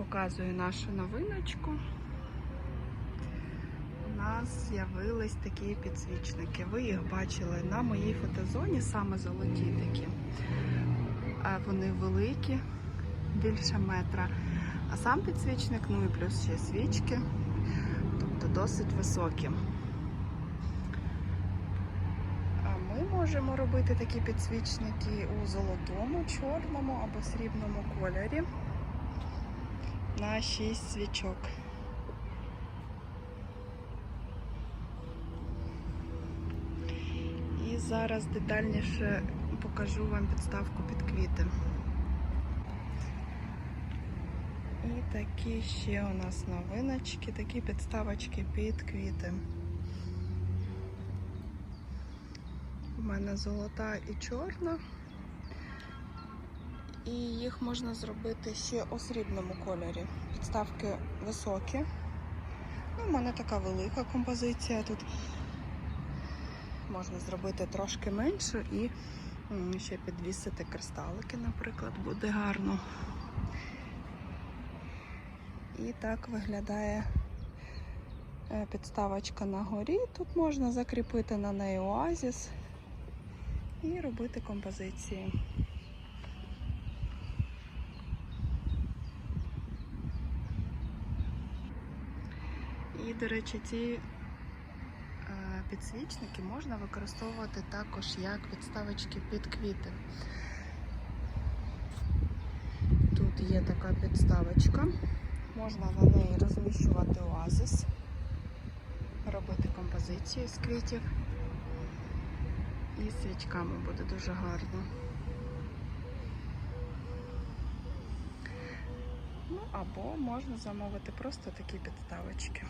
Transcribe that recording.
Показую нашу новиночку. У нас з'явились такі підсвічники. Ви їх бачили на моїй фотозоні, саме золоті такі. Вони великі, більше метра. А сам підсвічник, ну і плюс ще свічки, тобто досить високі. Можемо робити такі підсвічники у золотому, чорному або срібному кольорі на 6 свічок. І зараз детальніше покажу вам підставку під квіти. І такі ще у нас новиночки, такі підставочки під квіти. У мене золота і чорна. І їх можна зробити ще у срібному кольорі. Підставки високі. Ну, у мене така велика композиція. Тут можна зробити трошки меншу і ще підвісити кристалики, наприклад, буде гарно. І так виглядає е, підставочка на горі. Тут можна закріпити на неї оазіс і робити композиції. І, до речі, ці е, підсвічники можна використовувати також як підставочки під квіти. Тут є така підставочка, можна на неї розміщувати оазис, робити композиції з квітів. І свічками буде дуже гарно. Ну або можна замовити просто такі підставочки.